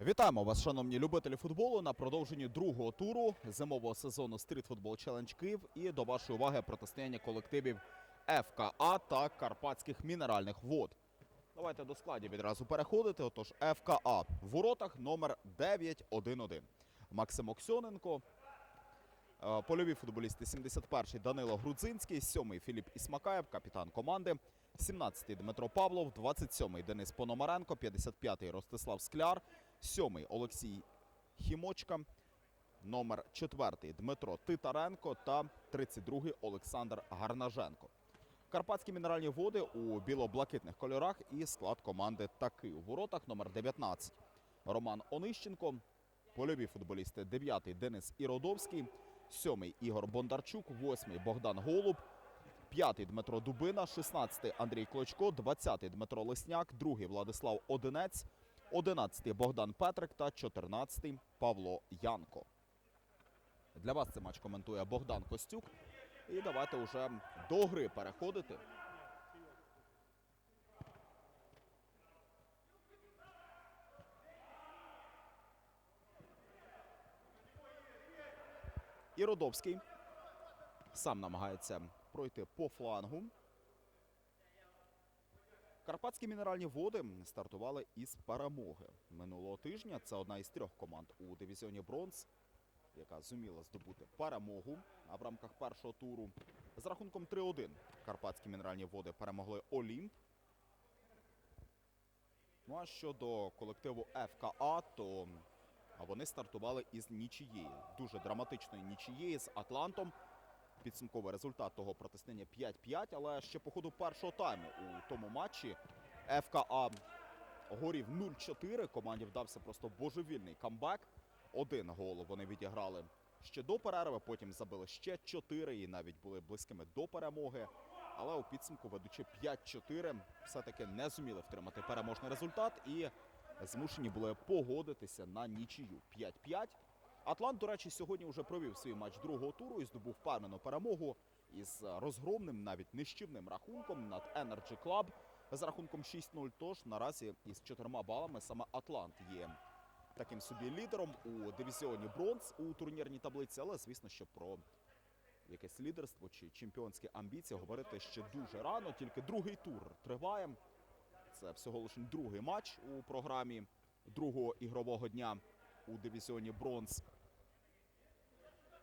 Вітаємо вас, шановні любителі футболу, на продовженні другого туру зимового сезону Street Football Challenge Київ і до вашої уваги протистояння колективів ФКА та Карпатських мінеральних вод. Давайте до складів відразу переходити. Отож, ФКА в воротах номер 911. Максим Оксьоненко, Е, Польові футболісти 71-й Данило Грудзинський, 7-й Філіп Ісмакаєв, капітан команди, 17-й Дмитро Павлов, 27-й Денис Пономаренко, 55-й Ростислав Скляр, 7-й Олексій Хімочка, номер 4 Дмитро Титаренко та 32-й Олександр Гарнаженко. Карпатські мінеральні води у біло-блакитних кольорах і склад команди такий. У воротах номер 19 Роман Онищенко, Польові футболісти 9-й Денис Іродовський, 7-й Ігор Бондарчук, 8-й Богдан Голуб, 5-й Дмитро Дубина, 16-й Андрій Клочко, 20-й Дмитро Лесняк, 2-й Владислав Одинець, 11-й Богдан Петрик та 14-й Павло Янко. Для вас цей матч коментує Богдан Костюк. І давайте вже до гри переходити. І Родовський сам намагається пройти по флангу. Карпатські мінеральні води стартували із перемоги минулого тижня. Це одна із трьох команд у дивізіоні бронз, яка зуміла здобути перемогу в рамках першого туру. З рахунком 3-1 карпатські мінеральні води перемогли Олімп. Ну а щодо колективу ФКА, то вони стартували із нічієї, дуже драматичної нічієї з Атлантом. Підсумковий результат того протистояння 5-5, але ще по ходу першого тайму у тому матчі ФКА горів 0-4. Команді вдався просто божевільний камбек. Один гол вони відіграли ще до перерви, потім забили ще 4 і навіть були близькими до перемоги. Але у підсумку, ведучи 5-4, все-таки не зуміли втримати переможний результат і змушені були погодитися на нічию 5-5. Атлант, до речі, сьогодні вже провів свій матч другого туру і здобув впевнену перемогу із розгромним, навіть нищівним рахунком над Energy Club з рахунком 6-0. Тож наразі із чотирма балами саме Атлант є таким собі лідером у дивізіоні бронз у турнірній таблиці. Але звісно, що про якесь лідерство чи чемпіонські амбіції говорити ще дуже рано. Тільки другий тур триває. Це всього лише другий матч у програмі другого ігрового дня у дивізіоні бронз.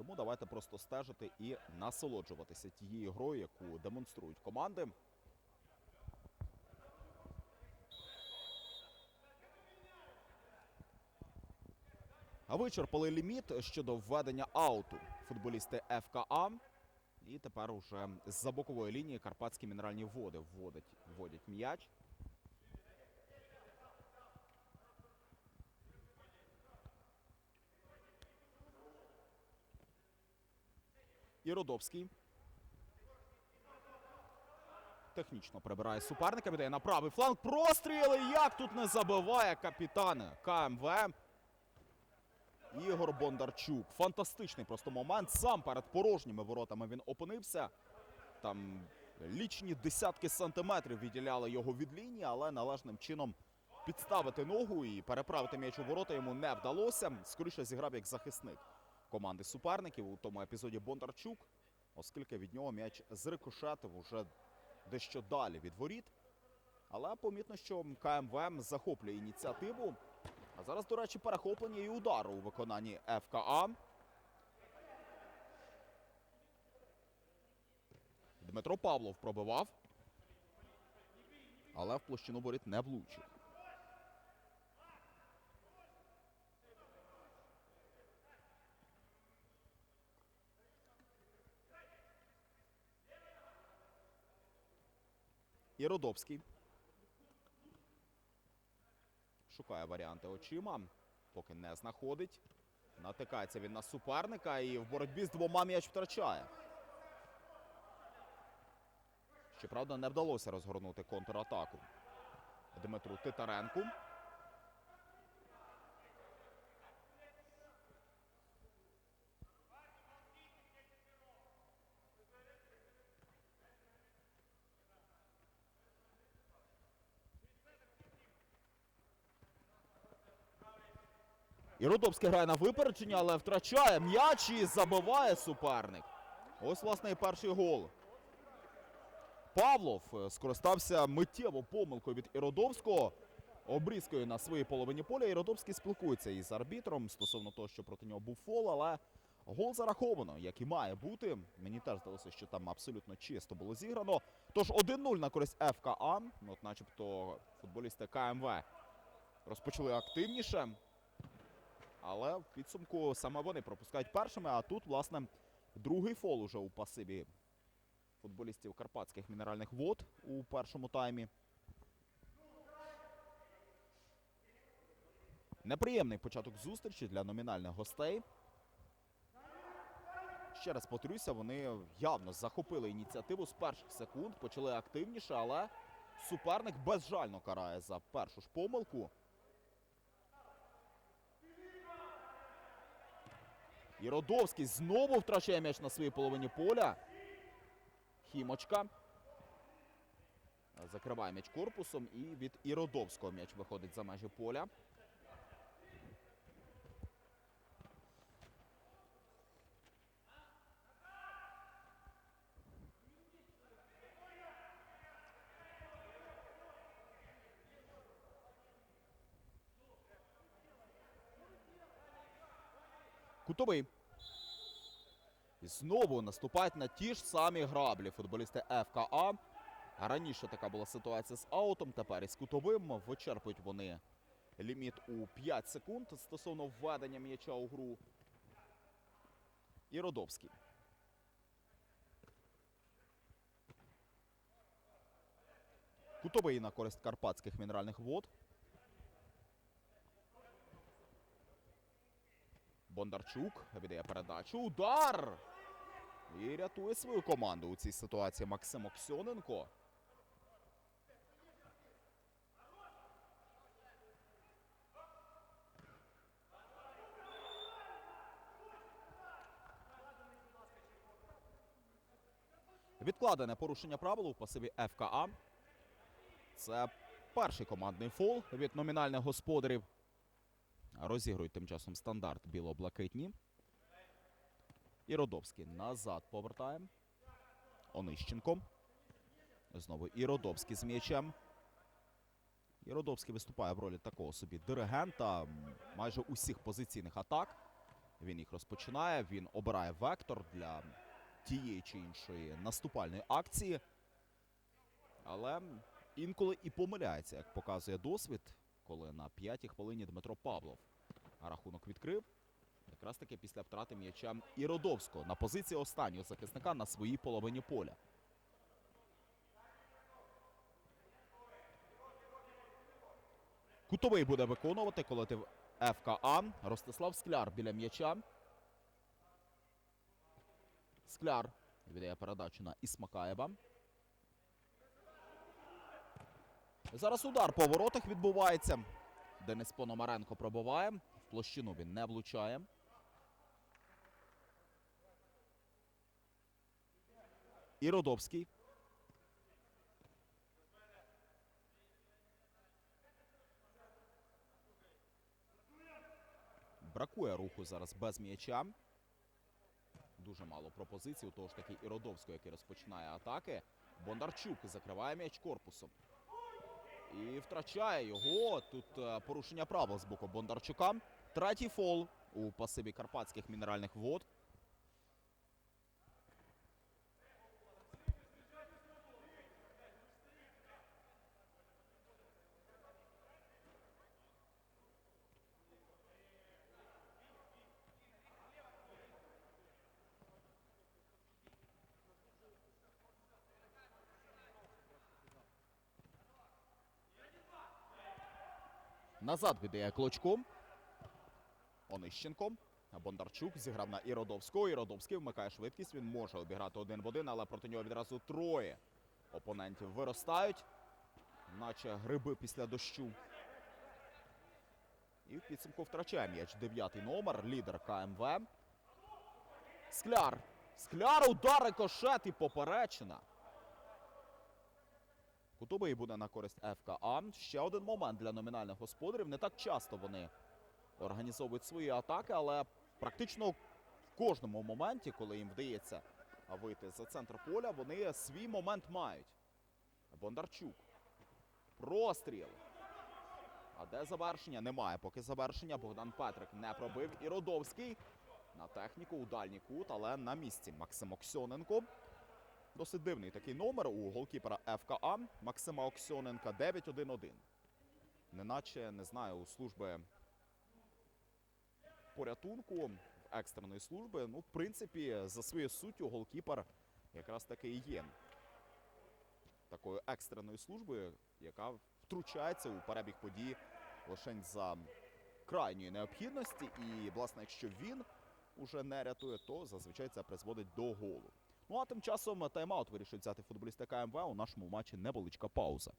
Тому давайте просто стежити і насолоджуватися тією грою, яку демонструють команди. А вичерпали ліміт щодо введення ауту футболісти ФКА. І тепер уже з-за бокової лінії карпатські мінеральні води вводять, вводять м'яч. І Родовський. Технічно прибирає суперника, віддає на правий фланг. Простріли! Як тут не забиває капітан КМВ. Ігор Бондарчук. Фантастичний просто момент. Сам перед порожніми воротами він опинився. Там лічні десятки сантиметрів відділяли його від лінії, але належним чином підставити ногу і переправити м'яч у ворота йому не вдалося. Скоріше зіграв як захисник команди суперників у тому епізоді Бондарчук, оскільки від нього м'яч зрикошетив уже дещо далі від воріт. Але помітно, що КМВ захоплює ініціативу. А зараз, до речі, перехоплення і удар у виконанні ФКА. Дмитро Павлов пробивав. Але в площину воріт не влучив. І Родовський. Шукає варіанти очима, поки не знаходить. Натикається він на суперника і в боротьбі з двома м'яч втрачає. Щоправда, не вдалося розгорнути контратаку Дмитру Титаренку. І Рудовський грає на випередження, але втрачає м'яч і забиває суперник. Ось, власне, і перший гол. Павлов е, скористався миттєво помилкою від Іродовського. Обрізкою на своїй половині поля. Іродовський спілкується із арбітром стосовно того, що проти нього був фол, але гол зараховано, як і має бути. Мені теж здалося, що там абсолютно чисто було зіграно. Тож 1-0 на користь ФКА. От начебто футболісти КМВ розпочали активніше. Але в підсумку саме вони пропускають першими. А тут, власне, другий фол уже у пасиві футболістів карпатських мінеральних вод у першому таймі. Неприємний початок зустрічі для номінальних гостей. Ще раз повторюся, вони явно захопили ініціативу з перших секунд, почали активніше, але суперник безжально карає за першу ж помилку. І Родовський знову втрачає м'яч на своїй половині поля. Хімочка. Закриває м'яч корпусом і від Іродовського м'яч виходить за межі поля. Кутовий. І знову наступають на ті ж самі граблі футболісти ФКА. Раніше така була ситуація з аутом, тепер із кутовим. Вичерпують вони ліміт у 5 секунд стосовно введення м'яча у гру. І Родовський. Кутовий на користь карпатських мінеральних вод. Бондарчук віддає передачу. Удар! І рятує свою команду у цій ситуації Максим Оксьоненко. Відкладене порушення правил у пасиві ФКА. Це перший командний фол від номінальних господарів. Розігрують тим часом стандарт біло-блакитні. І Родовський назад повертає. Онищенко. Знову і Родовський з м'ячем. І Родовський виступає в ролі такого собі диригента майже усіх позиційних атак. Він їх розпочинає. Він обирає вектор для тієї чи іншої наступальної акції. Але інколи і помиляється, як показує досвід, коли на п'ятій хвилині Дмитро Павлов рахунок відкрив. Якраз таки після втрати м'яча Іродовського на позиції останнього захисника на своїй половині поля. Кутовий буде виконувати колектив ФКА. Ростислав Скляр біля м'яча. Скляр віддає передачу на Ісмакаєва. Зараз удар по воротах відбувається. Денис Пономаренко пробиває. Площину він не влучає. І Родовський. Бракує руху зараз без м'яча. Дуже мало пропозицій. У того ж таки і який розпочинає атаки. Бондарчук закриває м'яч корпусом. І втрачає його. Тут е, порушення правил з боку Бондарчука. Третій фол у пасиві карпатських мінеральних вод. Назад віддає Клочко. Онищенко. Бондарчук зіграв на Іродовського. Іродовський вмикає швидкість. Він може обіграти один в один, але проти нього відразу троє опонентів виростають, наче гриби після дощу. І в підсумку втрачає м'яч. Дев'ятий номер, лідер КМВ. Скляр. Скляр, удар, рикошет і поперечина. Кутовий буде на користь ФКА. Ще один момент для номінальних господарів. Не так часто вони організовують свої атаки, але практично в кожному моменті, коли їм вдається вийти за центр поля, вони свій момент мають. Бондарчук. Простріл. А де завершення? Немає. Поки завершення. Богдан Петрик не пробив. І Родовський на техніку у дальній кут, але на місці. Максим Оксьоненко. Досить дивний такий номер у голкіпера ФКА Максима Оксьоненка 9-1-1. Неначе, не знаю, у служби порятунку екстреної служби. Ну, в принципі, за своєю суттю голкіпер якраз таки і є такою екстреною службою, яка втручається у перебіг подій лише за крайньої необхідності. І, власне, якщо він уже не рятує, то зазвичай це призводить до голу. Ну а тим часом тайм-аут вирішують взяти футболісти КМВ. У нашому матчі невеличка пауза.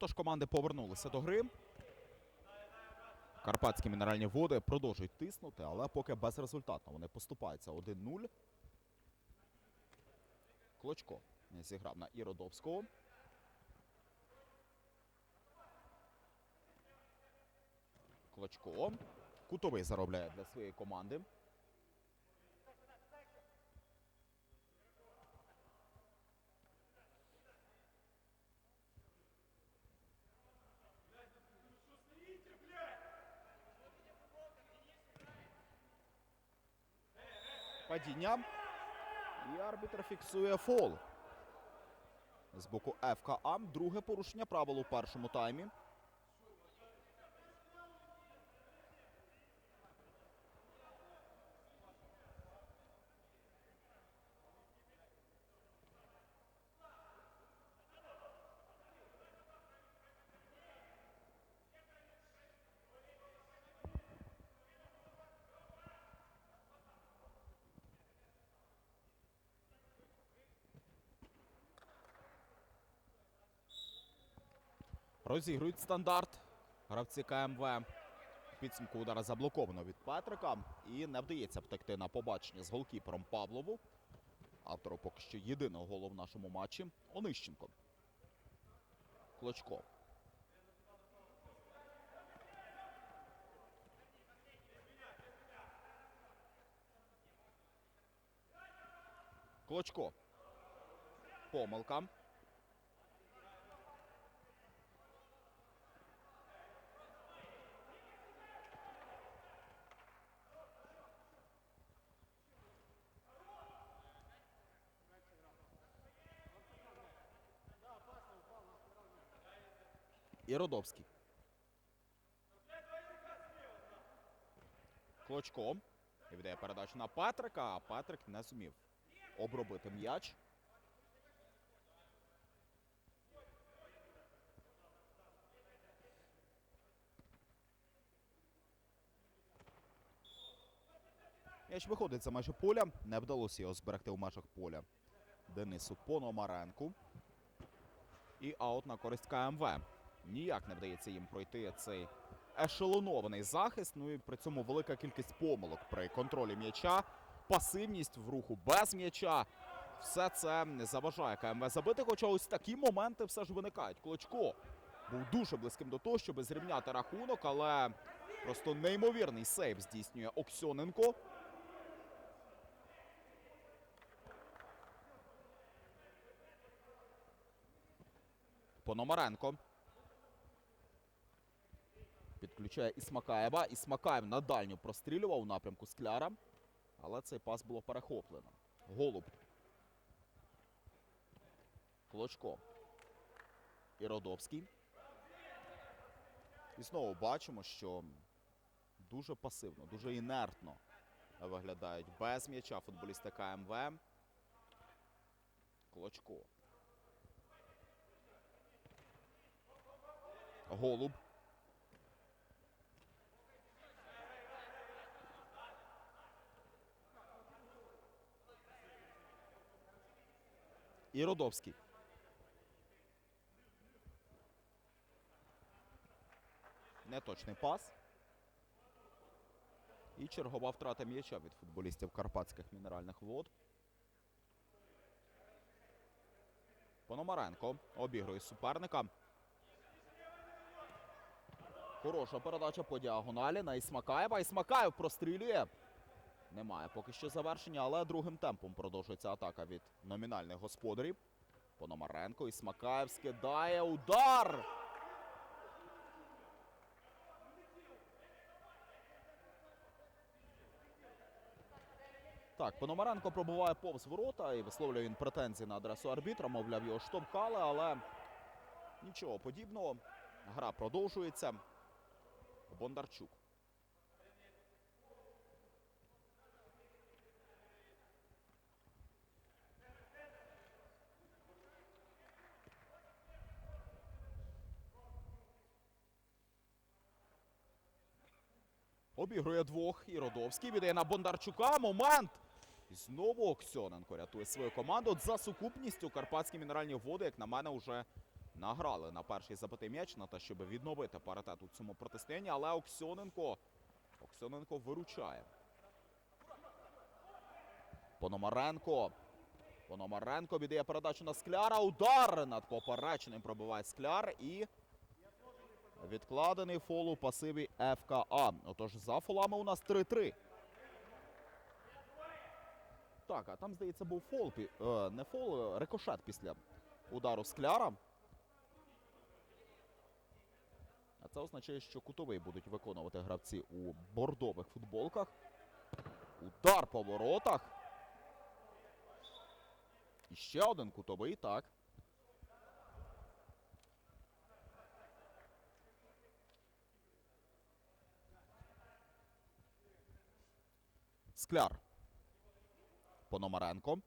Отож, команди повернулися до гри. Карпатські мінеральні води продовжують тиснути, але поки безрезультатно. Вони поступаються 1-0. Клочко зіграв на Іродовського. Клочко. Кутовий заробляє для своєї команди. Падіння. І арбітр фіксує фол. З боку ФКА. Друге порушення правил у першому таймі. Розігрують стандарт. Гравці КМВ. Підсумку удара заблоковано від Петрика. І не вдається втекти на побачення з голкіпером Павлову. Автору поки що єдиного голу в нашому матчі. Онищенко. Клочко. Клочко. Помилка. І Родовський. Клочко. Віддає передачу на Патрика, а Патрик не зумів обробити м'яч. М'яч виходить за межі поля. Не вдалося його зберегти в межах поля Денису Пономаренку. І аут на користь КМВ. Ніяк не вдається їм пройти цей ешелонований захист. Ну і при цьому велика кількість помилок при контролі м'яча, пасивність в руху без м'яча. Все це не заважає КМВ забити. Хоча ось такі моменти все ж виникають. Клочко був дуже близьким до того, щоб зрівняти рахунок, але просто неймовірний сейв здійснює Оксьоненко. Пономаренко. Підключає Ісмакаєва. Ісмакаєв на дальню прострілював у напрямку Скляра. Але цей пас було перехоплено. Голуб. Клочко. І Родовський. І знову бачимо, що дуже пасивно, дуже інертно виглядають без м'яча футболісти КМВ. Клочко. Голуб. І Родовський. Неточний пас. І чергова втрата м'яча від футболістів Карпатських мінеральних вод. Пономаренко обігрує суперника. Хороша передача по діагоналі на Ісмакаєва. Ісмакаєв прострілює. Немає поки що завершення, але другим темпом продовжується атака від номінальних господарів. Пономаренко. Ісмакаєв скидає удар. Так, Пономаренко пробуває повз ворота і висловлює він претензії на адресу арбітра. Мовляв, його штовхали, але нічого подібного. Гра продовжується. Бондарчук. Обігрує двох. І Родовський віддає на Бондарчука. Момент. І знову Оксьоненко рятує свою команду. От За сукупністю Карпатські мінеральні води, як на мене, вже награли на перший забитий м'яч на те, щоб відновити паритет у цьому протистоянні. Але Оксьоненко, Оксьоненко виручає. Пономаренко. Пономаренко віддає передачу на Скляра. Удар над поперечним пробиває Скляр і відкладений фол у пасиві ФКА. Отож, за фолами у нас 3-3. Так, а там, здається, був фол. Е, не фол, е, рикошет після удару Скляра. А це означає, що кутовий будуть виконувати гравці у бордових футболках. Удар по воротах. І ще один кутовий, так. Скляр. Пономаренко.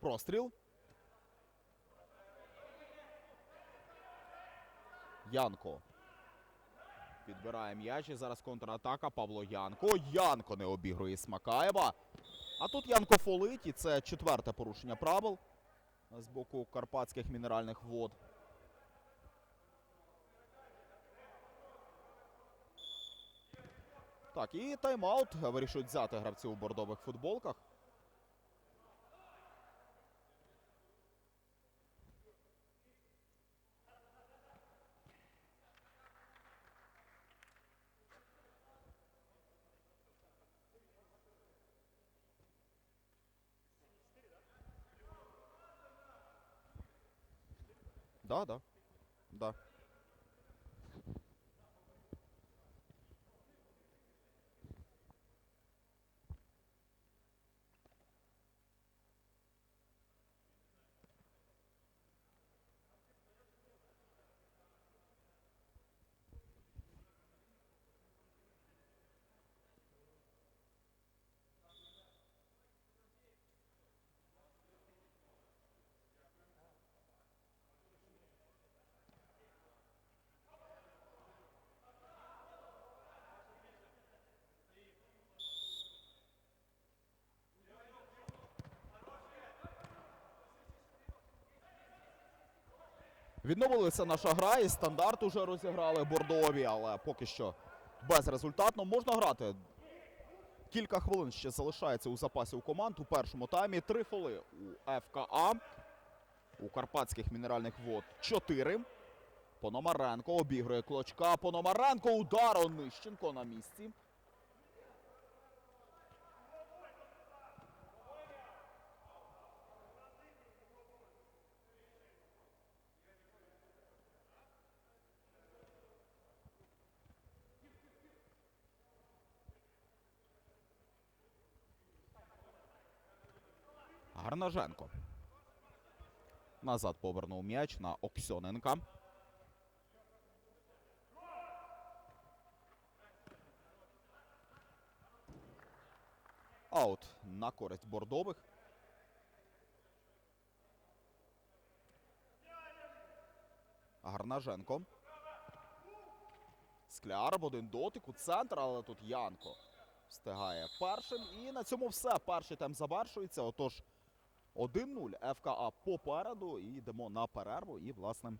Простріл. Янко. Підбирає м'яч і зараз контратака. Павло Янко. Янко не обігрує Смакаєва. А тут Янко фолить, і це четверте порушення правил з боку карпатських мінеральних вод. Так, і тайм-аут вирішують взяти гравці у бордових футболках. Да, да. Да. Відновилася наша гра і стандарт уже розіграли бордові, але поки що безрезультатно. Можна грати. Кілька хвилин ще залишається у запасі у команд у першому таймі. Три фоли у ФКА. У Карпатських мінеральних вод 4. Пономаренко обігрує клочка. Пономаренко удар Онищенко на місці. Гарнаженко. Назад повернув м'яч на Оксьоненка. Аут на користь бордових. Гарнаженко. Скляр один дотик у центр, але тут Янко встигає першим. І на цьому все. Перший тайм завершується. Отож, 1-0 ФКА попереду. І йдемо на перерву. І, власне,